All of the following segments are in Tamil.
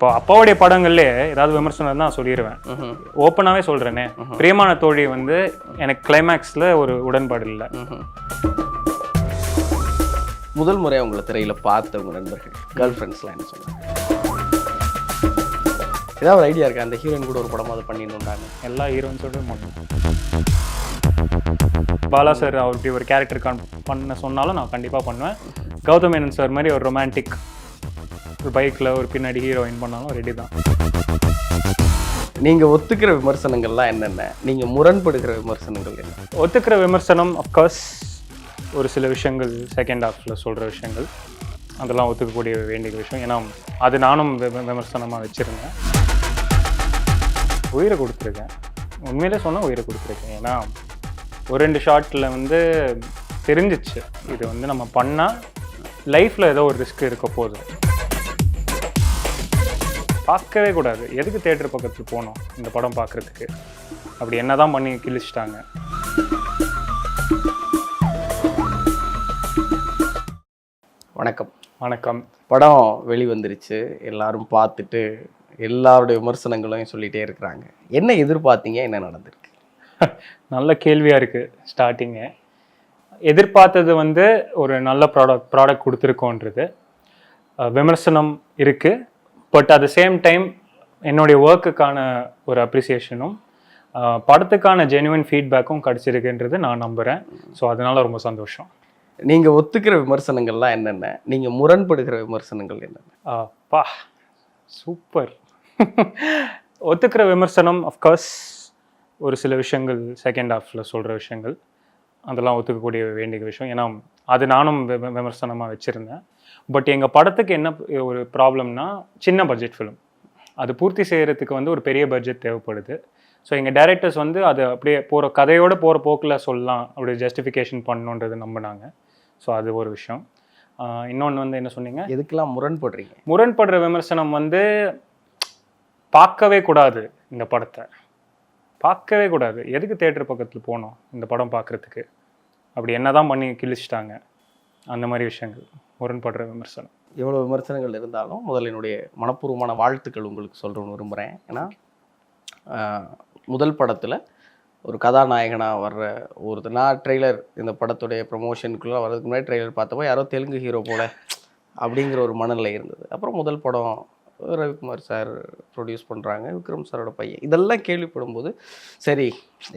இப்போ அப்பாவுடைய படங்கள்லே ஏதாவது விமர்சனம் தான் சொல்லிடுவேன். ஓப்பனாகவே சொல்கிறேனே பிரியமான தோழி வந்து எனக்கு கிளைமேக்ஸில் ஒரு உடன்பாடு இல்லை. முதல் முறை உங்களை திரையில பார்த்த உங்க நண்பர்கள் கேர்ள் ஃப்ரெண்ட்ஸ்லாம் என்ன சொன்னாங்க? ஏதாவது ஐடியா இருக்கா? அந்த ஹீரோயின் கூட ஒரு படமாவது பண்ணியிருந்தாங்க எல்லா ஹீரோயின்ஸோட மாட்டோம் பாலா சார் அவர் இப்படி ஒரு கேரக்டர் பண்ண சொன்னாலும் நான் கண்டிப்பாக பண்ணுவேன். கௌதம் மேனன் சார் மாதிரி ஒரு ரொமான்டிக் ஒரு பைக்கில் ஒரு பின்னாடி ஹீரோயின் பண்ணாலும் ரெடி தான். நீங்க ஒத்துக்கிற விமர்சனங்கள்லாம் என்னென்ன? நீங்க முரண்படுகிற விமர்சனங்கள் என்ன? ஒத்துக்கிற விமர்சனம் அஃப்கோர்ஸ் ஒரு சில விஷயங்கள் செகண்ட் ஹாஃபில் சொல்கிற விஷயங்கள். அதெல்லாம் ஒத்துக்கக்கூடிய வேண்டிய விஷயம். ஏன்னா அது நானும் விமர்சனமாக வச்சுருந்தேன். உயிரை கொடுத்துருக்கேன். உண்மையிலே சொன்னால் உயிரை கொடுத்துருக்கேன். ஏன்னா ஒரு ரெண்டு ஷார்ட்டில் வந்து தெரிஞ்சிச்சு. இது வந்து நம்ம பண்ணால் லைஃப்பில் ஏதோ ஒரு ரிஸ்க் இருக்க போகுது பார்க்கவே கூடாது. எதுக்கு தேட்டர் பக்கத்தில் போனோம் இந்த படம் பார்க்குறதுக்கு? அப்படி என்ன தான் பண்ணி கிழிச்சிட்டாங்க. வணக்கம். வணக்கம். படம் வெளிவந்துருச்சு. எல்லாரும் பார்த்துட்டு எல்லாருடைய விமர்சனங்களையும் சொல்லிட்டே இருக்கிறாங்க. என்ன எதிர்பார்த்தீங்க? என்ன நடந்திருக்கு? நல்ல கேள்வியாக இருக்குது ஸ்டார்டிங்கு எதிர்பார்த்தது வந்து ஒரு நல்ல ப்ராடக்ட் ப்ராடக்ட் கொடுத்துருக்கோன்றது. விமர்சனம் இருக்குது but at the same time என்னுடைய ஒர்க்குக்கான ஒரு அப்ரிசியேஷனும் படத்துக்கான ஜெனுவன் ஃபீட்பேக்கும் கிடச்சிருக்குன்றது நான் நம்புகிறேன் ஸோ அதனால ரொம்ப சந்தோஷம். நீங்க ஒத்துக்கிற விமர்சனங்கள்லாம் என்னென்ன? நீங்க முரண்படுகிற விமர்சனங்கள் என்னென்ன? அப்பா சூப்பர் ஒத்துக்கிற விமர்சனம் அஃப்கோர்ஸ் ஒரு சில விஷயங்கள் செகண்ட் ஹாஃபில் சொல்கிற விஷயங்கள். அதெல்லாம் ஒத்துக்கக்கூடிய வேண்டிய விஷயம். ஏன்னா அது நானும் வி- விமர்சனமாக வச்சுருந்தேன். பட் எங்கள் படத்துக்கு என்ன ஒரு ப்ராப்ளம்னா சின்ன பட்ஜெட் ஃபிலிம் அது பூர்த்தி செய்கிறதுக்கு வந்து ஒரு பெரிய பட்ஜெட் தேவைப்படுது. ஸோ எங்கள் டைரக்டர்ஸ் வந்து அது அப்படியே போகிற கதையோடு போகிற போக்கில் சொல்லலாம். அப்படி ஜஸ்டிஃபிகேஷன் பண்ணணுன்றது நம்பினாங்க. ஸோ அது ஒரு விஷயம். இன்னொன்று வந்து என்ன சொன்னீங்க? எதுக்கெல்லாம் முரண்படுறீங்க? முரண்படுற விமர்சனம் வந்து பார்க்கவே கூடாது இந்த படத்தை. பார்க்கவே கூடாது. எதுக்கு தேட்டர் பக்கத்தில் போனோம் இந்த படம் பார்க்குறதுக்கு? அப்படி என்ன தான் பண்ணி கிழிச்சிட்டாங்க அந்த மாதிரி விஷயங்கள் முரண்படுற விமர்சனம். எவ்வளோ விமர்சனங்கள் இருந்தாலும் முதல்ல என்னுடைய மனப்பூர்வமான வாழ்த்துக்கள் உங்களுக்கு சொல்கிறேன்னு விரும்புகிறேன் ஏன்னா முதல் படத்தில் ஒரு கதாநாயகனாக வர்ற ஒரு நான் ட்ரெய்லர் இந்த படத்துடைய ப்ரொமோஷனுக்குள்ளே வர்றதுக்கு முன்னாடி ட்ரெய்லர் பார்த்தப்போ யாரோ தெலுங்கு ஹீரோ போல அப்படிங்கிற ஒரு மனநிலை இருந்தது. அப்புறம் முதல் படம் ரவிக்குமார் சார் ப்ரொடியூஸ் பண்ணுறாங்க விக்ரம் சாரோட பையன். இதெல்லாம் கேள்விப்படும்போது சரி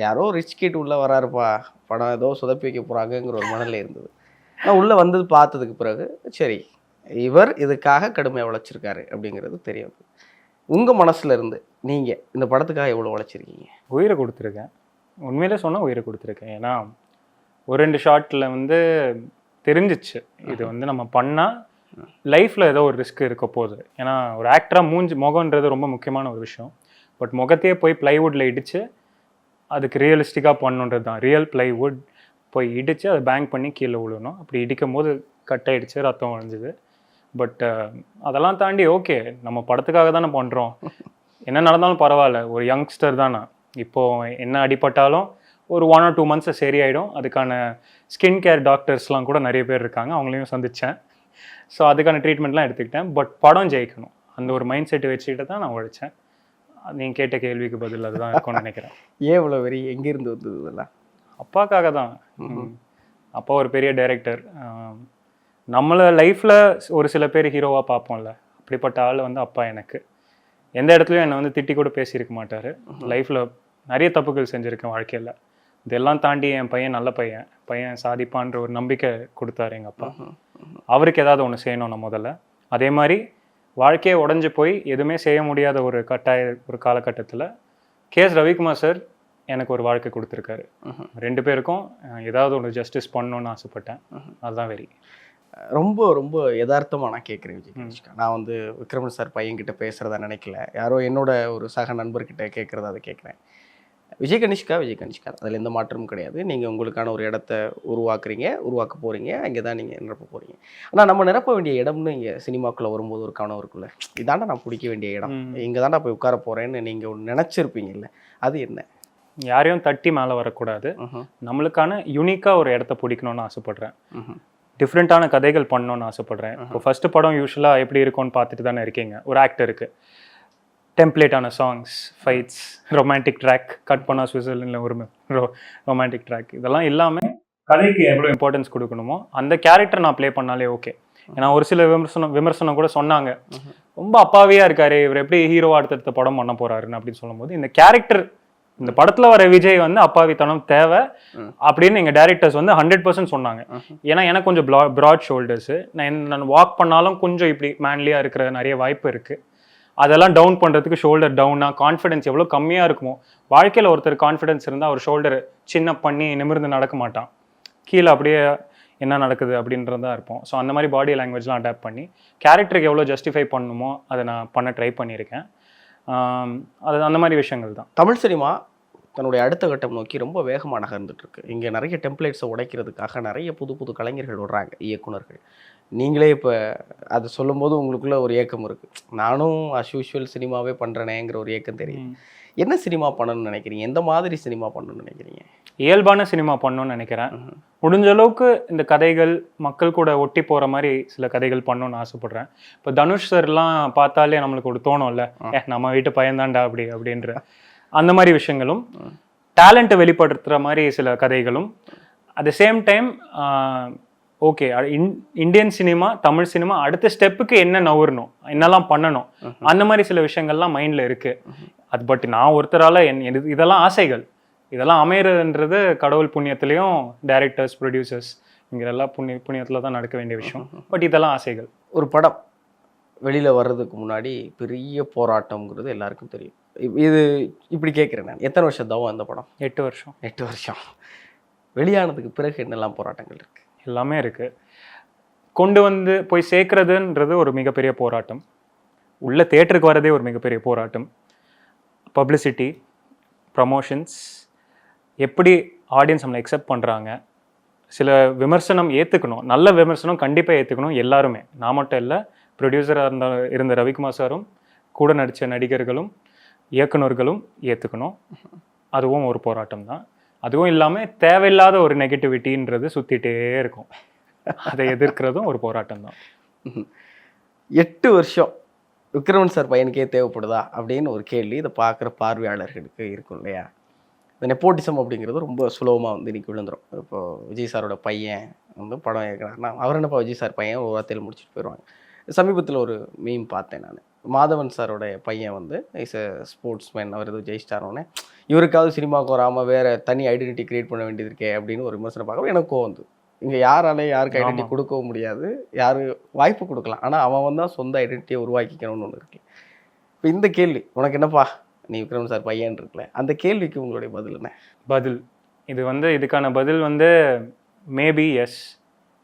யாரோ ரிச் கிட் உள்ளே வராருப்பா படம் ஏதோ சொதப்பி வைக்க போகிறாங்கங்கிற ஒரு மனநிலை இருந்தது. நான் உள்ளே வந்தது பார்த்ததுக்கு பிறகு சரி இவர் இதுக்காக கடுமையாக உழைச்சிருக்காரு அப்படிங்கிறது தெரியும் உங்கள் மனசில் இருந்து நீங்கள் இந்த படத்துக்காக எவ்வளோ உழைச்சிருக்கீங்க? உயிரை கொடுத்துருக்கேன். உண்மையிலே சொன்னால் உயிரை கொடுத்துருக்கேன். ஏன்னா ஒரு ரெண்டு ஷார்ட்டில் வந்து தெரிஞ்சிச்சு. இது வந்து நம்ம பண்ணால் லைஃப்பில் ஏதோ ஒரு ரிஸ்க் இருக்க போகுது. ஏன்னா ஒரு ஆக்டராக மூஞ்சி முகன்றது ரொம்ப முக்கியமான ஒரு விஷயம். பட் முகத்தையே போய் ப்ளைவுட்டில் இடித்து அதுக்கு ரியலிஸ்டிக்காக பண்ணுன்றது தான். ரியல் ப்ளைவுட் போய் இடித்து அதை பேங்க் பண்ணி கீழே விழணும். அப்படி இடிக்கும் போது கட் ஆகிடுச்சு ரத்தம் உழைஞ்சிது பட் அதெல்லாம் தாண்டி ஓகே நம்ம படத்துக்காக தானே பண்ணுறோம் என்ன நடந்தாலும் பரவாயில்ல. ஒரு யங்ஸ்டர் தானே? இப்போது என்ன அடிபட்டாலும் ஒரு ஒன் ஆர் டூ மந்த்ஸில் சரியாயிடும். அதுக்கான ஸ்கின் கேர் டாக்டர்ஸ்லாம் கூட நிறைய பேர் இருக்காங்க. அவங்களையும் சந்தித்தேன் ஸோ அதுக்கான ட்ரீட்மெண்ட்லாம் எடுத்துக்கிட்டேன். பட் படம் ஜெயிக்கணும். அந்த ஒரு மைண்ட் செட் வச்சுக்கிட்டு தான் நான் உழைச்சேன். நீங்கள் கேட்ட கேள்விக்கு பதில் அதுதான் இருக்கும்னு நினைக்கிறேன். ஏன் இவ்வளோ வெறி? எங்கேருந்து வந்தது இதெல்லாம்? அப்பாக்காக தான். அப்பா ஒரு பெரிய டைரக்டர் நம்மளை லைஃப்பில் ஒரு சில பேர் ஹீரோவாக பார்ப்போம்ல. அப்படிப்பட்ட ஆள் வந்து அப்பா எனக்கு. எந்த இடத்துலையும் என்னை வந்து திட்டி கூட பேசியிருக்க மாட்டார். லைஃப்பில் நிறைய தப்புகள் செஞ்சுருக்கேன் வாழ்க்கையில். இதெல்லாம் தாண்டி என் பையன் நல்ல பையன். பையன் சாதிப்பான்ற ஒரு நம்பிக்கை கொடுத்தாரு எங்கள் அப்பா. அவருக்கு ஏதாவது ஒன்று செய்யணும் நான் முதல்ல. அதே மாதிரி வாழ்க்கையே உடஞ்சி போய் எதுவுமே செய்ய முடியாத ஒரு கட்டாய ஒரு காலகட்டத்தில் கேஎஸ் ரவிக்குமார் சார் எனக்கு ஒரு வாழ்க்கை கொடுத்துருக்காரு. ரெண்டு பேருக்கும் ஏதாவது ஒன்று ஜஸ்டிஸ் பண்ணணும்னு ஆசைப்பட்டேன். அதுதான் வெறி. ரொம்ப ரொம்ப யதார்த்தமா நான் கேட்குறேன் விஜய் நான் வந்து விக்ரமன் சார் பையன்கிட்ட பேசுகிறதா நினைக்கல. யாரோ என்னோட ஒரு சக நண்பர்கிட்ட கேட்குறதா அதை கேட்குறேன் விஜய் கனிஷ்கா விஜய் கனிஷ்கா அதில் எந்த மாற்றமும் கிடையாது. நீங்கள் உங்களுக்கான ஒரு இடத்த உருவாக்குறீங்க உருவாக்க போகிறீங்க அங்கே தான் நீங்கள் நிரப்ப போகிறீங்க ஆனால் நம்ம நிரப்ப வேண்டிய இடம்னு இங்கே சினிமாக்குள்ளே வரும்போது ஒரு கவனம் இருக்குல்ல? இதாண்டா நான் பிடிக்க வேண்டிய இடம். இங்கே தாண்டா போய் உட்கார போகிறேன்னு நீங்கள் ஒன்று நினச்சிருப்பீங்கல்ல? அது என்ன? யாரையும் தட்டி மேலே வரக்கூடாது. நம்மளுக்கான யூனிக்காக ஒரு இடத்த பிடிக்கணும்னு ஆசைப்படுறேன். டிஃப்ரெண்ட்டான கதைகள் பண்ணணும்னு ஆசைப்படுறேன். இப்போ ஃபர்ஸ்ட் படம் யூஸ்வலாக எப்படி இருக்கும்னு பார்த்துட்டு தானே இருக்கீங்க. ஒரு ஆக்டருக்கு டெம்ப்ளேட்டான songs fights romantic track cut பண்ணா சுவிட்சர்லாண்டில் ஒரு ரொமான்டிக் ட்ராக் இதெல்லாம் இல்லாமல் கதைக்கு எவ்வளோ இம்பார்ட்டன்ஸ் கொடுக்கணுமோ அந்த கேரக்டர் நான் ப்ளே பண்ணாலே ஓகே ஏன்னா ஒரு சில விமர்சனம் விமர்சனம் கூட சொன்னாங்க. ரொம்ப அப்பாவியா இருக்காரு இவர் எப்படி ஹீரோவா அடுத்தடுத்த படம் பண்ண போறாருன்னு அப்படின்னு சொல்லும்போது இந்த கேரக்டர் இந்த படத்துல வர விஜய் வந்து அப்பாவித்தனம் தேவை அப்படின்னு எங்க டேரக்டர்ஸ் வந்து ஹண்ட்ரட் பர்சன்ட் சொன்னாங்க. ஏன்னா எனக்கு கொஞ்சம் ப்ராட் ஷோல்டர்ஸ் நான் நான் வாக் பண்ணாலும் கொஞ்சம் இப்படி மேன்லியா இருக்கிற நிறைய வாய்ப்பு இருக்கு. அதெல்லாம் டவுன் பண்ணுறதுக்கு ஷோல்டர் டவுனாக கான்ஃபிடன்ஸ் எவ்வளோ கம்மியாக இருக்குமோ வாழ்க்கையில் ஒருத்தர் கான்ஃபிடன்ஸ் இருந்தால் அவர் ஷோல்டர் சின்ன பண்ணி நிமிர்ந்து நடக்க மாட்டான். கீழே அப்படியே என்ன நடக்குது அப்படின்றதா இருப்போம். ஸோ அந்த மாதிரி பாடி லாங்குவேஜ்லாம் அடாப்ட் பண்ணி கேரக்டருக்கு எவ்வளோ ஜஸ்டிஃபை பண்ணணுமோ அதை நான் பண்ண ட்ரை பண்ணியிருக்கேன். அது அந்த மாதிரி விஷயங்கள் தான். தமிழ் சினிமா தன்னுடைய அடுத்த கட்டம் நோக்கி ரொம்ப வேகமாக நகர்ந்துட்டு இருக்கு. இங்கே நிறைய டெம்ப்ளேட்ஸை உடைக்கிறதுக்காக நிறைய புது புது கலைஞர்கள் விடுறாங்க இயக்குனர்கள். நீங்களே இப்போ அதை சொல்லும்போது உங்களுக்குள்ள ஒரு ஏக்கம் இருக்கு. நானும் அஸ் யூஷுவல் சினிமாவே பண்ணுறேனேங்கிற ஒரு ஏக்கம் தெரியும். என்ன சினிமா பண்ணணும்னு நினைக்கிறீங்க? எந்த மாதிரி சினிமா பண்ணணும்னு நினைக்கிறீங்க? இயல்பான சினிமா பண்ணணும்னு நினைக்கிறேன். முடிஞ்ச அளவுக்கு இந்த கதைகள் மக்கள் கூட ஒட்டி போற மாதிரி சில கதைகள் பண்ணணும்னு ஆசைப்படுறேன். இப்போ தனுஷ் சார்லாம் பார்த்தாலே நம்மளுக்கு ஒரு தோணும்ல ஏ நம்ம வீட்டு பையன்தான்டா அப்படி அப்படின்ற. அந்த மாதிரி விஷயங்களும். டேலண்ட்டை வெளிப்படுத்துற மாதிரி சில கதைகளும். At the same time okay Indian cinema Tamil cinema அடுத்த ஸ்டெப்புக்கு என்ன நகரணும் என்னெல்லாம் பண்ணணும். அந்த மாதிரி சில விஷயங்கள்லாம் மைண்ட்ல இருக்கு. அது பட் நான் ஒருத்தரால என் இது- இதெல்லாம் ஆசைகள். இதெல்லாம் அமையறதுன்றது கடவுள் புண்ணியத்திலையும் டைரக்டர்ஸ் ப்ரொடியூசர்ஸ் இங்கெல்லாம் புண்ணிய புண்ணியத்தில் தான் நடக்க வேண்டிய விஷயம். பட் இதெல்லாம் ஆசைகள். ஒரு படம் வெளியில் வர்றதுக்கு முன்னாடி பெரிய போராட்டம்ங்கிறது எல்லாருக்கும் தெரியும். இது இப்படி கேட்குறேன் நான். எத்தனை வருஷம் தவம் அந்த படம்? எட்டு வருஷம். எட்டு வருஷம். வெளியானதுக்கு பிறகு என்னெல்லாம் போராட்டங்கள் இருக்கு? எல்லாமே இருக்குது கொண்டு வந்து போய் சேர்க்குறதுன்றது ஒரு மிகப்பெரிய போராட்டம். உள்ள தேட்டருக்கு வரதே ஒரு மிகப்பெரிய போராட்டம். பப்ளிசிட்டி ப்ரமோஷன்ஸ் எப்படி ஆடியன்ஸ் நம்மளை அக்செப்ட் பண்ணுறாங்க சில விமர்சனம் ஏற்றுக்கணும் நல்ல விமர்சனம் கண்டிப்பாக ஏற்றுக்கணும் எல்லாருமே. நான் மட்டும் இல்லை ப்ரொடியூசராக இருந்த இருந்த ரவிக்குமார் சாரும் கூட நடித்த நடிகர்களும் இயக்குனர்களும் ஏற்றுக்கணும் அதுவும் ஒரு போராட்டம் தான் அதுவும் இல்லாமல் தேவையில்லாத ஒரு நெகட்டிவிட்டின்றது சுற்றிட்டே இருக்கும். அதை எதிர்க்கிறதும் ஒரு போராட்டம் தான் எட்டு வருஷம் விக்ரமன் சார் பையனுக்கே தேவைப்படுதா அப்படின்னு ஒரு கேள்வி இதை பார்க்குற பார்வையாளர்களுக்கு இருக்கும் இல்லையா? இந்த நெப்போட்டிசம் அப்படிங்கிறது ரொம்ப சுலபமாக வந்து இன்னைக்கு விழுந்துரும். இப்போ விஜய் சாரோட பையன் வந்து படம் இயக்குறாருன்னா அவர் என்னப்பா விஜய் சார் பையன் ஒரு வார்த்தையில் முடிச்சுட்டு போயிடுவாங்க சமீபத்தில் ஒரு மீம் பார்த்தேன் நான். மாதவன் சாரோட பையன் வந்து இஸ் எ ஸ்போர்ட்ஸ்மேன் அவர் ஏதோ ஜெயிச்சிட்டாரோன்னே இவருக்காவது சினிமாவுக்கு வராமல் வேறு தனி ஐடென்டிட்டி கிரியேட் பண்ண வேண்டியது இருக்கே அப்படின்னு ஒரு விமர்சனம் பார்க்க எனக்கு வந்து இங்கே யாராலையும் யாருக்கு ஐடென்டிட்டி. கொடுக்கவும் முடியாது யாரு வாய்ப்பு கொடுக்கலாம் ஆனால் அவன் வந்து தான் சொந்த ஐடென்டிட்டியை உருவாக்கிக்கணும்னு ஒன்று இருக்கு. இப்போ இந்த கேள்வி உனக்கு என்னப்பா? நீ விக்ரம் சார் பையன் இருக்குல்ல? அந்த கேள்விக்கு உங்களுடைய பதில் என்ன? பதில். இது வந்து இதுக்கான பதில் வந்து மேபி எஸ்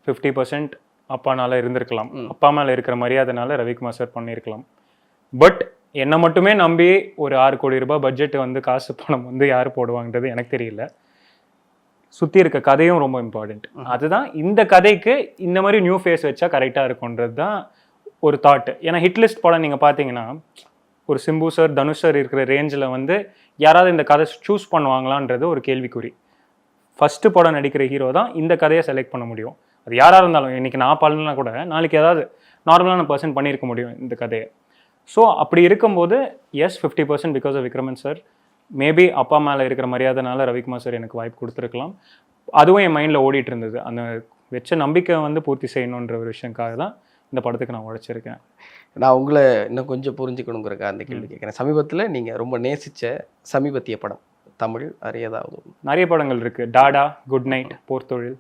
ஃபிஃப்டி பர்சன்ட் அப்பானால இருந்திருக்கலாம். அப்பா மேல இருக்கிற மரியாதைனால ரவிக்குமார் சார் பண்ணியிருக்கலாம். பட் என்னை மட்டுமே நம்பி ஒரு ஆறு கோடி ரூபாய் பட்ஜெட் வந்து காசு பணம் வந்து யார் போடுவாங்கன்றது எனக்கு தெரியல. சுற்றி இருக்க கதையும் ரொம்ப இம்பார்ட்டண்ட் அதுதான் இந்த கதைக்கு இந்த மாதிரி நியூ ஃபேஸ் வச்சா கரெக்டாக இருக்கும்ன்றது தான் ஒரு தாட் ஏன்னா ஹிட் லிஸ்ட் படம் நீங்கள் பார்த்தீங்கன்னா ஒரு சிம்பு சார் தனுஷ் சார் இருக்கிற ரேஞ்சில் வந்து யாராவது இந்த கதை சூஸ் பண்ணுவாங்களான்றது ஒரு கேள்விக்குறி. ஃபஸ்ட்டு படம் நடிக்கிற ஹீரோ தான் இந்த கதையை செலக்ட் பண்ண முடியும். அது யாராக இருந்தாலும் இன்னைக்கு நான் பண்ணலனா கூட நாளைக்கு ஏதாவது நார்மலான பர்சன் பண்ணியிருக்க முடியும் இந்த கதையை. ஸோ அப்படி இருக்கும்போது yes fifty percent because of Vikraman sir maybe அப்பா மேலே இருக்கிற மரியாதைனால ரவிக்குமார் சார் எனக்கு வாய்ப்பு கொடுத்துருக்கலாம். அதுவும் என் மைண்டில் ஓடிட்டு இருந்தது. அந்த வச்ச நம்பிக்கை வந்து பூர்த்தி செய்யணுன்ற ஒரு விஷயங்காக தான் இந்த படத்துக்கு நான் உழைச்சிருக்கேன். நான் உங்களை இன்னும் கொஞ்சம் புரிஞ்சுக்கணுங்கிறக்க அந்த கேள்வி கேட்குறேன். சமீபத்தில் நீங்கள் ரொம்ப நேசிச்ச சமீபத்திய படம் தமிழ் அறியதாவது ஒன்று. நிறைய படங்கள் இருக்கு. Dada good night Porthozhil.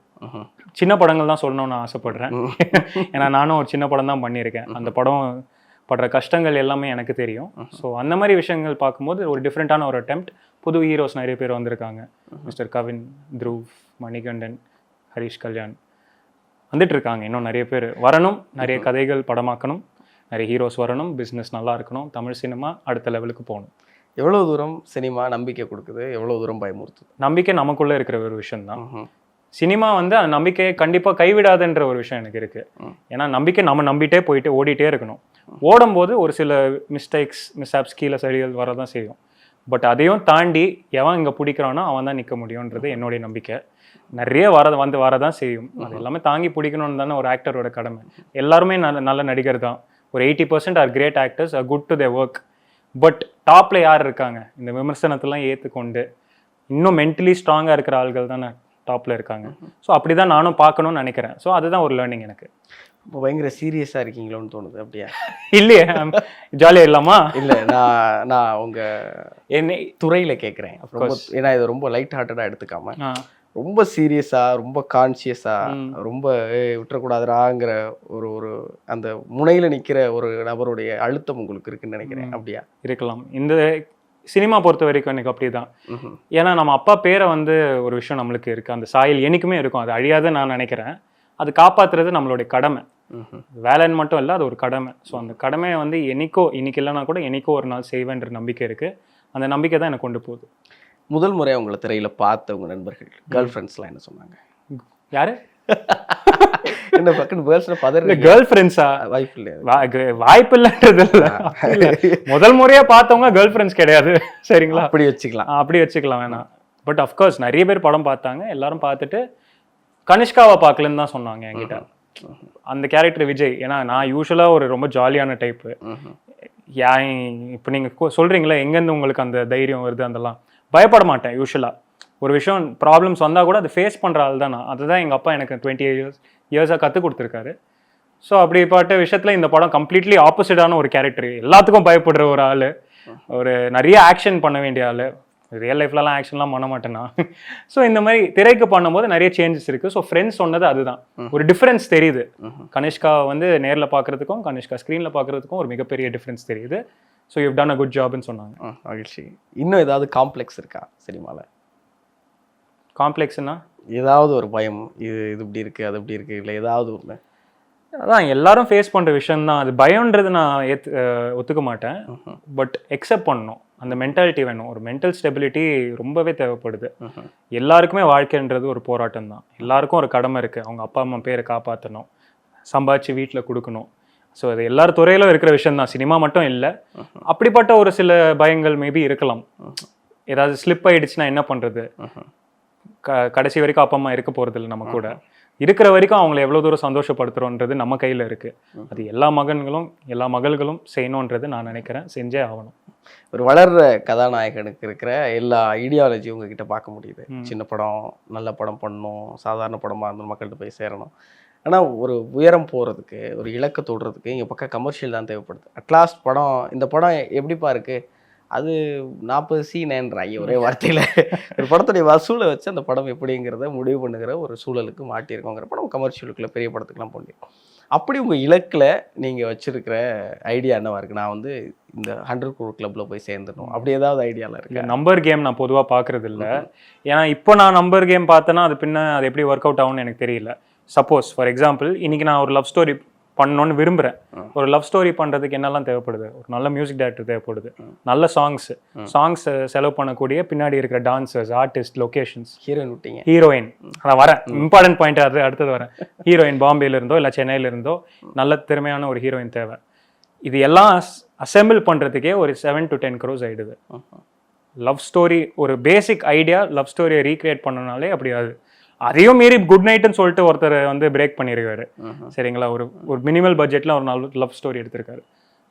சின்ன படங்கள் தான் சொல்லணும்னு நான் ஆசைப்படுறேன். ஏன்னா நானும் ஒரு சின்ன படம் தான் பண்ணியிருக்கேன். அந்த படம் படுற கஷ்டங்கள் எல்லாமே எனக்கு தெரியும். ஸோ அந்த மாதிரி விஷயங்கள் பார்க்கும்போது ஒரு டிஃப்ரெண்ட்டான ஒரு அட்டெம்ப்ட் புது ஹீரோஸ் நிறைய பேர் வந்திருக்காங்க. மிஸ்டர் கவின் த்ருவ் மணிகண்டன் ஹரிஷ் கல்யாண் வந்துட்டு இருக்காங்க இன்னும் நிறைய பேர். வரணும் நிறைய கதைகள் படமாக்கணும் நிறைய ஹீரோஸ் வரணும் பிஸ்னஸ் நல்லா இருக்கணும் தமிழ் சினிமா அடுத்த லெவலுக்கு போகணும். எவ்வளோ தூரம் சினிமா நம்பிக்கை கொடுக்குது? எவ்வளோ தூரம் பயமுறுத்துது? நம்பிக்கை நமக்குள்ள இருக்கிற ஒரு விஷயம் தான். ம்ஹும். சினிமா வந்து அந்த நம்பிக்கையை கண்டிப்பா கைவிடாதுன்ற ஒரு விஷயம் எனக்கு இருக்கு. ம். ஏன்னா நம்பிக்கை நம்ம நம்பிட்டே போயிட்டு ஓடிட்டே இருக்கணும். ஓடும்போது ஒரு சில மிஸ்டேக்ஸ் மிஸ்ஆப்ஸ் கீழே சரிகள் வரதான் செய்யும். பட் அதையும் தாண்டி எவன் இங்க பிடிக்கிறானோ அவன் தான் நிற்க முடியுன்றது என்னுடைய நம்பிக்கை. நிறைய வர வந்து வரதான் செய்யும். அது எல்லாமே தாங்கி பிடிக்கணும்னு தானே ஒரு ஆக்டரோட கடமை. எல்லாருமே நல்ல நல்ல நடிகர் தான். ஒரு eighty percent are great actors are good to the work but டாப்ல யார் இருக்காங்க? இந்த விமர்சனத்தெல்லாம் ஏற்றுக்கொண்டு இன்னும் மென்டலி ஸ்ட்ராங்காக இருக்கிற ஆள்கள் தானே டாப்ல இருக்காங்க. ஸோ அப்படிதான் நானும் பார்க்கணும்னு நினைக்கிறேன். ஸோ அதுதான் ஒரு லேர்னிங் எனக்கு. இப்போ பயங்கர சீரியஸாக இருக்கீங்களோன்னு தோணுது அப்படியா? இல்லையே ஜாலியாக இல்லாமா? இல்லை நான் நான் உங்கள் என்னை துறையில் கேட்குறேன் ரொம்ப ஏன்னா இது ரொம்ப லைட் ஹார்ட்டடாக எடுத்துக்காம ரொம்ப சீரியஸாக ரொம்ப கான்சியஸாக. ரொம்ப ஏய், விட்டுறக்கூடாதுடாங்கிற ஒரு ஒரு அந்த முனையில் நிற்கிற ஒரு நபருடைய அழுத்தம் உங்களுக்கு இருக்குன்னு நினைக்கிறேன் அப்படியா? இருக்கலாம். இந்த சினிமா பொறுத்த வரைக்கும் எனக்கு அப்படிதான். ம்ஹும். ஏன்னா நம்ம அப்பா பேரை வந்து ஒரு விஷயம் நம்மளுக்கு இருக்கு அந்த சாயல் என்னைக்குமே இருக்கும் அது அழியாதுன்னு நான் நினைக்கிறேன். அது காப்பாத்துறது நம்மளுடைய கடமை. வேலைன்னு மட்டும் இல்லை அது ஒரு கடமை. ஸோ அந்த கடமையை வந்து என்னைக்கோ இன்னைக்கு இல்லைனா கூட என்னைக்கோ ஒரு நாள் செய்வேன்ற நம்பிக்கை இருக்கு. அந்த நம்பிக்கை தான் எனக்கு கொண்டு போகுது. முதல் முறையாக உங்களை திரையில் பார்த்த உங்கள் நண்பர்கள் கேர்ள் ஃப்ரெண்ட்ஸ்லாம் என்ன சொன்னாங்க? யாரு? என்ன பக்கம் கேர்ள் ஃப்ரெண்ட்ஸா வாய்ப்பு இல்லையா? வாய்ப்பு இல்லைன்றது இல்ல. இல்ல. முதல் முறையா பார்த்தவங்க கேர்ள் ஃப்ரெண்ட்ஸ் கிடையாது. சரிங்களா? அப்படி வச்சுக்கலாம். அப்படி வச்சுக்கலாம் வேணாம். பட் அஃப்கோர்ஸ் நிறைய பேர் படம் பார்த்தாங்க. எல்லாரும் பார்த்துட்டு கனிஷ்காவை பார்க்கலன்னு தான் சொன்னாங்க என்கிட்ட. அந்த கேரக்டர் விஜய். ஏன்னா நான் யூஸ்வலாக ஒரு ரொம்ப ஜாலியான டைப்பு. ஏன் இப்போ நீங்கள் சொல்கிறீங்களே எங்கேருந்து உங்களுக்கு அந்த தைரியம் வருது அதெல்லாம்? பயப்பட மாட்டேன் யூஸ்வலாக ஒரு விஷயம் ப்ராப்ளம்ஸ் வந்தால் கூட அது ஃபேஸ் பண்ணுற ஆள் தான்? நான் அதுதான் எங்கள் அப்பா எனக்கு டுவெண்ட்டி இயர்ஸ் இயர்ஸாக கற்றுக் கொடுத்துருக்காரு. ஸோ அப்படிப்பட்ட விஷயத்தில் இந்த படம் கம்ப்ளீட்லி ஆப்போசிட்டான ஒரு கேரக்டர் எல்லாத்துக்கும் பயப்படுற ஒரு ஆள். ஒரு நிறைய ஆக்ஷன் பண்ண வேண்டிய ஆள். ரியல் லைஃப்லலாம் ஆக்ஷன்லாம் பண்ண மாட்டேன்னா. ஸோ இந்த மாதிரி திரைக்கு பண்ணும்போது நிறைய சேஞ்சஸ் இருக்குது ஸோ ஃப்ரெண்ட்ஸ் சொன்னது அதுதான். ஒரு டிஃப்ரென்ஸ் தெரியுது. கனிஷ்கா வந்து நேரில் பார்க்குறதுக்கும் கனிஷ்கா ஸ்க்ரீனில் பார்க்குறதுக்கும் ஒரு மிகப்பெரிய டிஃப்ரென்ஸ் தெரியுது. So you done a good ஜாப்னு சொன்னாங்க. மகிழ்ச்சி. இன்னும் ஏதாவது காம்ப்ளெக்ஸ் இருக்கா சினிமால? காம்ப்ளெக்ஸ்னா ஏதாவது ஒரு பயம் இது இது இப்படி இருக்கு அது இப்படி இருக்கு இல்லை ஏதாவது ஒன்று அதான் எல்லாரும் ஃபேஸ் பண்ணுற விஷயம் தான் அது பயம்ன்றது நான் அஹ் ஒத்துக்க மாட்டேன். பட் எக்ஸெப்ட் பண்ணணும். அந்த மென்டாலிட்டி வேணும். ஒரு மென்டல் ஸ்டெபிலிட்டி ரொம்பவே தேவைப்படுது. எல்லாருக்குமே வாழ்க்கைன்றது ஒரு போராட்டம் தான் எல்லாருக்கும் ஒரு கடமை இருக்குது அவங்க அப்பா அம்மா பேரை காப்பாற்றணும் சம்பாதிச்சு வீட்டில் கொடுக்கணும். ஸோ அது எல்லார் துறையிலும் இருக்கிற விஷயம் தான் சினிமா மட்டும் இல்லை. அப்படிப்பட்ட ஒரு சில பயங்கள் மேபி இருக்கலாம். ஏதாவது ஸ்லிப் ஆயிடுச்சுன்னா என்ன பண்ணுறது க கடைசி வரைக்கும் அப்பா அம்மா இருக்க போகிறதில்ல நம்ம கூட. இருக்கிற வரைக்கும் அவங்கள எவ்வளோ தூரம் சந்தோஷப்படுத்துறோன்றது நம்ம கையில் இருக்குது அது எல்லா மகன்களும் எல்லா மகள்களும் செய்யணுன்றது நான் நினைக்கிறேன். செஞ்சே ஆகணும். ஒரு வளர்ற கதாநாயகனுக்கு இருக்கிற எல்லா ஐடியாலஜியும் உங்ககிட்ட பார்க்க முடியுது. சின்ன படம் நல்ல படம் பண்ணணும் சாதாரண படமாக இருந்தாலும் மக்கள்கிட்ட போய் சேரணும். ஆனால் ஒரு உயரம் போகிறதுக்கு ஒரு இலக்கை தொடுறதுக்கு இங்கே பக்கம் கமர்ஷியல் தான் தேவைப்படுது. அட்லாஸ்ட் படம் இந்த படம் எப்படிப்பா இருக்கு? அது நாற்பது சீனேன்றாங்க ஒரே வார்த்தையில். ஒரு படத்துடைய வசூலை வச்சு அந்த படம் எப்படிங்கிறத முடிவு பண்ணுகிற ஒரு சூழலுக்கு மாட்டியிருக்கோங்கிற படம் கமர்ஷியலுக்குள்ள பெரிய படத்துக்குலாம் போண்டிருக்கோம் அப்படி உங்கள் இலக்கில் நீங்கள் வச்சிருக்கிற ஐடியா என்னவா இருக்கு? நான் வந்து இந்த ஹண்ட்ரட் குரூப் கிளப்பில் போய் சேர்ந்துடணும். அப்படி ஏதாவது ஐடியாவில் இருக்கு? நம்பர் கேம் நான் பொதுவாக பார்க்கறது இல்ல ஏன்னா இப்போ நான் நம்பர் கேம் பார்த்தேன்னா அது பின்ன அது எப்படி ஒர்க் அவுட் ஆகும்னு எனக்கு தெரியல. சப்போஸ் ஃபார் எக்ஸாம்பிள் இன்னைக்கு நான் ஒரு லவ் ஸ்டோரி பண்ணணும்னு விரும்புகிறேன் ஒரு லவ் ஸ்டோரி பண்ணுறதுக்கு என்னெல்லாம் தேவைப்படுது? ஒரு நல்ல மியூசிக் டைரக்டர் தேவைப்படுது. நல்ல சாங்ஸ் சாங்ஸ் செலவு பண்ணக்கூடிய பின்னாடி இருக்கிற டான்சர்ஸ் ஆர்டிஸ்ட் லொகேஷன்ஸ் ஹீரோயின் விட்டீங்க. ஹீரோயின் நான் வரேன். இம்பார்ட்டன்ட் பாயிண்ட் அது அடுத்தது வரேன். ஹீரோயின் பாம்பேல இருந்தோ இல்லை சென்னையில இருந்தோ நல்ல திறமையான ஒரு ஹீரோயின் தேவை. இது எல்லாம் அசெம்பிள் பண்றதுக்கே ஒரு செவன் டு டென் க்ரோஸ் ஆயிடுது. லவ் ஸ்டோரி ஒரு பேசிக் ஐடியா லவ் ஸ்டோரியை ரீக்ரியேட் பண்ணனாலே அப்படி அது அதையும் மீறி குட் நைட்னு சொல்லிட்டு ஒருத்தர் வந்து பிரேக் பண்ணியிருக்காரு சரிங்களா? ஒரு ஒரு மினிமல் பட்ஜெட்டில் ஒரு நல்ல லவ் ஸ்டோரி எடுத்திருக்காரு.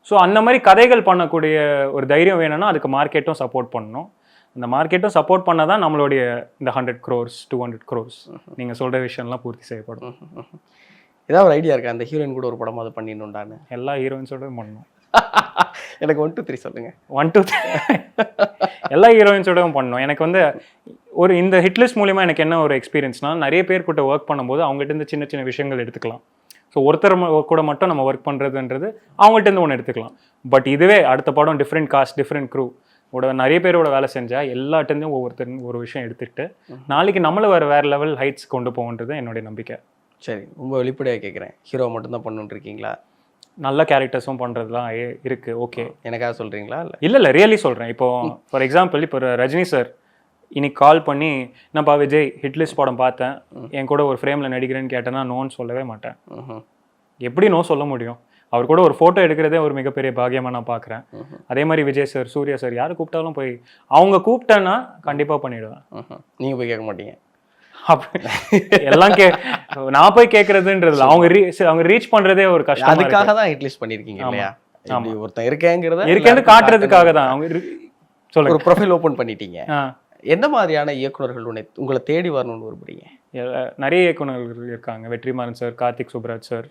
ஸோ அந்த மாதிரி கதைகள் பண்ணக்கூடிய ஒரு தைரியம் வேணும்னா அதுக்கு மார்க்கெட்டும் சப்போர்ட் பண்ணணும். அந்த மார்க்கெட்டும் சப்போர்ட் பண்ணால் தான் நம்மளுடைய இந்த hundred crores two hundred crores நீங்கள் சொல்கிற விஷயம்லாம் பூர்த்தி செய்யப்படும். ஏதாவது ஒரு ஐடியா இருக்கா? அந்த ஹீரோயின் கூட ஒரு படம் அது பண்ணிடணுண்டான்னு எல்லா ஹீரோயின்ஸோட பண்ணணும் எனக்கு ஒன் டூ த்ரீ சொல்லுங்க. ஒன் டூ எல்லா ஹீரோயின்ஸோடவும் பண்ணணும் எனக்கு வந்து ஒரு இந்த ஹிட்லிஸ்ட் மூலிமா எனக்கு என்ன ஒரு எக்ஸ்பீரியன்ஸ்னா நிறைய பேர் கூட ஒர்க் பண்ணும்போது அவங்ககிட்ட இருந்து சின்ன சின்ன விஷயங்கள் எடுத்துக்கலாம். ஸோ ஒருத்தர் கூட மட்டும் நம்ம ஒர்க் பண்ணுறதுன்றது அவங்கள்ட்ட இருந்து ஒன்று எடுத்துக்கலாம். பட் இதுவே அடுத்த படம் டிஃப்ரெண்ட் காஸ்ட் டிஃப்ரெண்ட் க்ரூ ஓட நிறைய பேரோட வேலை செஞ்சா எல்லாட்டேருந்தும் ஒவ்வொருத்தர் ஒரு விஷயம் எடுத்துக்கிட்டு நாளைக்கு நம்மளை வேறு வேறு லெவல் ஹைட்ஸ் கொண்டு போகன்றது என்னுடைய நம்பிக்கை. சரி ரொம்ப வெளிப்படையாக கேட்குறேன் ஹீரோ மட்டும்தான் பண்ணணுன்னு இருக்கீங்களா நல்ல கேரக்டர்ஸும் பண்ணுறதுலாம் இருக்கு ஓகே எனக்காக சொல்றீங்களா இல்லை? இல்ல இல்ல ரியலி சொல்றேன். இப்போ ஃபார் எக்ஸாம்பிள் இப்போ ரஜினி சார் இன்னைக்கு கால் பண்ணி என்னப்பா விஜய் ஹிட்லிஸ்ட் படம் பார்த்தேன். என் கூட ஒரு ஃப்ரேம்ல நடிக்கிறேன்னு கேட்டேன்னா நோன்னு சொல்லவே மாட்டேன். எப்படி நோ சொல்ல முடியும்? அவர் கூட ஒரு ஃபோட்டோ எடுக்கிறதே ஒரு மிகப்பெரிய பாக்கியமா நான் பார்க்குறேன். அதே மாதிரி விஜய் சார் சூர்யா சார் யார் கூப்பிட்டாலும் போய் அவங்க கூப்பிட்டேன்னா கண்டிப்பா பண்ணிடுவேன். நீங்கள் போய் கேட்க மாட்டீங்க. அப்படி எல்லாம் கே நான் போய் கேட்கறதுன்றது. அவங்க அவங்க ரீச் பண்றதே ஒரு கஷ்டம் அதுக்காக தான் ஹிட்லிஸ்ட் பண்ணிருக்கீங்க. இல்லையா? ஒருத்தன் இருக்கேங்கிறத இருக்கேன்னு காட்டுறதுக்காக தான். அவங்க சொல்லுங்க. ஒரு ப்ரொஃபைல் ஓபன் பண்ணிட்டீங்க. என்ன மாதிரியான இயக்குனர்கள் உன்னை உங்களை தேடி வரணும்னு விரும்புறீங்க? எ- நிறைய இயக்குனர்கள் இருக்காங்க. Vetrimaaran sir Karthik Subbaraj sir.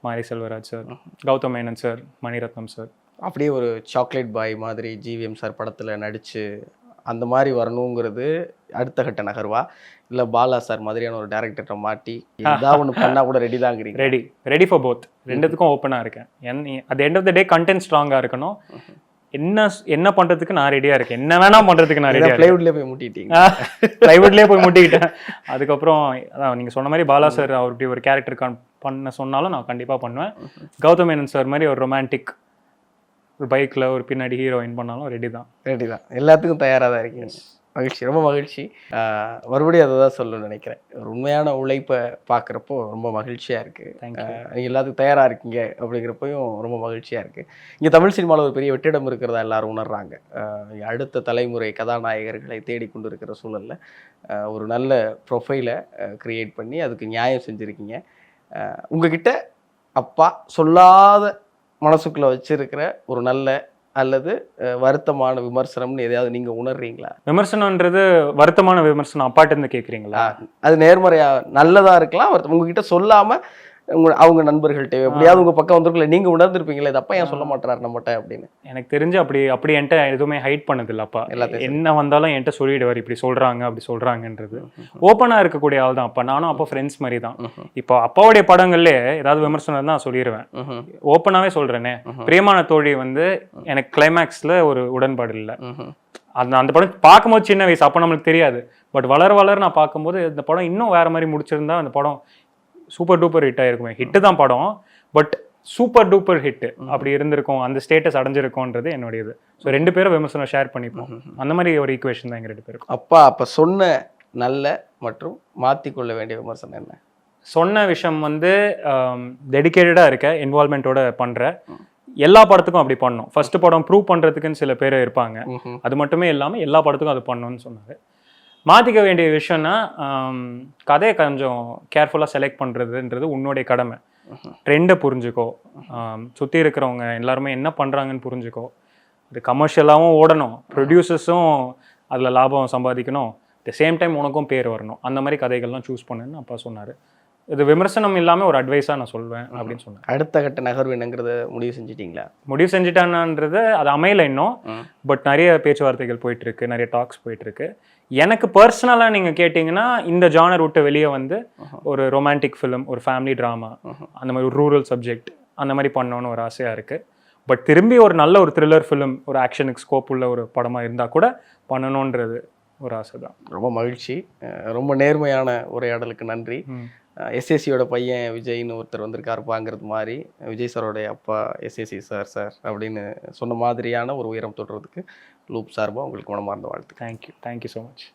Mari Selvaraj sir Gautham Menon sir Mani Ratnam sir. அப்படியே ஒரு சாக்லேட் பாய் மாதிரி ஜிவிஎம் சார் படத்துல நடிச்சு அந்த மாதிரி வரணுங்கிறது அடுத்த கட்ட நகர்வா? இல்ல பாலா சார் மாதிரியான ஒரு டேரக்டர்கிட்ட மாட்டி ஏதாவது ஒண்ணு பண்ணா கூட ரெடி தாங்கிறீங்க ரெடி ரெடி ஃபார் போத் ரெண்டுத்துக்கும் ஓப்பனாக இருக்கேன். என் at end of the day content ஸ்ட்ராங்காக இருக்கணும். என்ன என்ன பண்றதுக்கு நான் ரெடியா இருக்கேன். என்ன வேணா பண்றதுக்கு நான் ரெடியா இருக்கேன். பிளைவுட்ல போய் முட்டிட்டீங்க. பிரைவேட்லேயே போய் முட்டிக்கிட்டேன். அதுக்கப்புறம் அதான் நீங்க சொன்ன மாதிரி பாலா சார் அவர் இப்படி ஒரு கேரக்டர் பண்ண சொன்னாலும் நான் கண்டிப்பா பண்ணுவேன். கௌதம் மேனன் சார் மாதிரி ஒரு ரொமான்டிக் ஒரு பைக்ல ஒரு பின்னாடி ஹீரோயின் பண்ணாலும் ரெடி தான். ரெடி தான். எல்லாத்துக்கும் தயாரா தான் இருக்கீங்க. மகிழ்ச்சி. ரொம்ப மகிழ்ச்சி. மறுபடியும் அதை தான் சொல்லணும்னு நினைக்கிறேன். ஒரு உண்மையான உழைப்பை பார்க்குறப்போ ரொம்ப மகிழ்ச்சியா இருக்கு. Thank you. ஆஹ் நீங்க எல்லாத்துக்கும் தயாரா இருக்கீங்க அப்படிங்கிறப்பையும் ரொம்ப மகிழ்ச்சியா இருக்கு. இங்க தமிழ் சினிமாவில் ஒரு பெரிய வெற்றிடம் இருக்கிறதா எல்லாரும் உணர்றாங்க. அடுத்த தலைமுறை கதாநாயகர்களை தேடிக்கொண்டு இருக்கிற சூழல்ல ஒரு நல்ல ப்ரொஃபைலை கிரியேட் பண்ணி அதுக்கு நியாயம் செஞ்சுருக்கீங்க. உங்ககிட்ட அப்பா சொல்லாத மனசுக்குள்ள வச்சிருக்கிற ஒரு நல்ல அல்லது வருத்தமான விமர்சனம்னு எதையாவது நீங்க உணர்றீங்களா? விமர்சனம்ன்றது வருத்தமான விமர்சனம் அப்பாட்ட இருந்து கேக்குறீங்களா அது நேர்மறையா நல்லதா இருக்கலாம் வருத்தம் உங்ககிட்ட சொல்லாம உங்க அவங்க நண்பர்கள்ட்ட எப்படியாவது உங்க பக்கம் வந்திருக்கல நீங்க உணர்ந்திருப்பீங்களே இது அப்பா ஏன் சொல்ல மாட்டாரு நம்மகிட்ட அப்படின்னு? எனக்கு தெரிஞ்சு அப்படி அப்படி என்கிட்ட எதுவுமே ஹைட் பண்ணதில்ல அப்பா. எல்லாத்தையும் என்ன வந்தாலும் என்கிட்ட சொல்லிடுவார் இப்படி சொல்றாங்க அப்படி சொல்றாங்கன்றது. ஓப்பனா இருக்கக்கூடிய ஆள் தான் அப்பா. நானும் அப்பா ஃப்ரெண்ட்ஸ் மாதிரி தான். இப்போ அப்பாவுடைய படங்கள்லே ஏதாவது விமர்சனம் தான் சொல்லிடுவேன். ஓப்பனாவே சொல்றேனே. பிரியமான தோழி வந்து எனக்கு கிளைமேக்ஸ்ல ஒரு உடன்பாடு இல்லை. அந்த அந்த படம் பார்க்கும்போது சின்ன வயசு அப்போ நம்மளுக்கு தெரியாது. பட் வளர வளர நான் பார்க்கும்போது இந்த படம் இன்னும் வேற மாதிரி முடிச்சிருந்தா அந்த படம் சூப்பர் டூப்பர் ஹிட் ஆயிருக்குமே. ஹிட்டு தான் படம் பட் சூப்பர் டூப்பர் ஹிட் அப்படி இருந்திருக்கும் அந்த ஸ்டேட்டஸ் அடைஞ்சிருக்கும்ன்றது என்னுடையது. ஸோ ரெண்டு பேரும் விமர்சனம் ஷேர் பண்ணிப்போம். அந்த மாதிரி ஒரு ஈக்குவேஷன் தான் எங்க ரெண்டு பேருக்கும். அப்பா அப்ப சொன்ன நல்ல மற்றும் மாத்திக்கொள்ள வேண்டிய விமர்சனம் என்ன? சொன்ன விஷயம் வந்து டெடிகேட்டடாக இருக்க இன்வால்மெண்ட்டோட பண்ற. எல்லா படத்துக்கும் அப்படி பண்ணணும் ஃபர்ஸ்ட் படம் ப்ரூவ் பண்றதுக்குன்னு சில பேர் இருப்பாங்க. அது மட்டுமே இல்லாமல் எல்லா படத்துக்கும் அது பண்ணணும்னு சொன்னார். மாற்றிக்க வேண்டிய விஷயம்னா கதையை கொஞ்சம் கேர்ஃபுல்லாக செலக்ட் பண்ணுறதுன்றது உன்னுடைய கடமை. ட்ரெண்டை புரிஞ்சுக்கோ. சுற்றி இருக்கிறவங்க எல்லாருமே என்ன பண்ணுறாங்கன்னு புரிஞ்சுக்கோ. அது கமர்ஷியலாகவும் ஓடணும். ப்ரொடியூசர்ஸும் அதில் லாபம் சம்பாதிக்கணும். த சேம் டைம் உனக்கும் பேர் வரணும். அந்த மாதிரி கதைகள்லாம் சூஸ் பண்ணுன்னு அப்பா சொன்னார். இது விமர்சனம் இல்லாமல் ஒரு அட்வைஸாக நான் சொல்வேன் அப்படின்னு சொன்னேன். அடுத்த கட்ட நகர்வு என்னங்கிறத முடிவு செஞ்சிட்டீங்களா? முடிவு செஞ்சுட்டானான்றது அது அமையல இன்னும். பட் நிறைய பேச்சுவார்த்தைகள் போயிட்டு இருக்கு நிறைய டாக்ஸ் போயிட்டு இருக்கு எனக்கு பர்சனலாக நீங்கள் கேட்டிங்கன்னா இந்த ஜானர் விட்டு வெளியே வந்து ஒரு ரொமான்டிக் ஃபிலிம் ஒரு ஃபேமிலி ட்ராமா அந்த மாதிரி ஒரு ரூரல் சப்ஜெக்ட் அந்த மாதிரி பண்ணணும்னு ஒரு ஆசையாக இருக்கு. பட் திரும்பி ஒரு நல்ல ஒரு த்ரில்லர் ஃபிலிம் ஒரு ஆக்ஷனுக்கு ஸ்கோப் உள்ள ஒரு படமாக இருந்தால் கூட பண்ணணுன்றது ஒரு ஆசை தான் ரொம்ப மகிழ்ச்சி. ரொம்ப நேர்மையான உரையாடலுக்கு நன்றி. எஸ்எஸ்சியோட பையன் விஜய்னு ஒருத்தர் வந்திருக்காருப்பாங்கிறது மாதிரி. விஜய் சாரோடைய அப்பா எஸ்எஸ்சி சார் சார் அப்படின்னு சொன்ன மாதிரியான ஒரு உயரம் தொடுறதுக்கு லூப் சார்பாக உங்களுக்கு மனமார்ந்த வாழ்த்து தேங்க்யூ தேங்க்யூ ஸோ மச்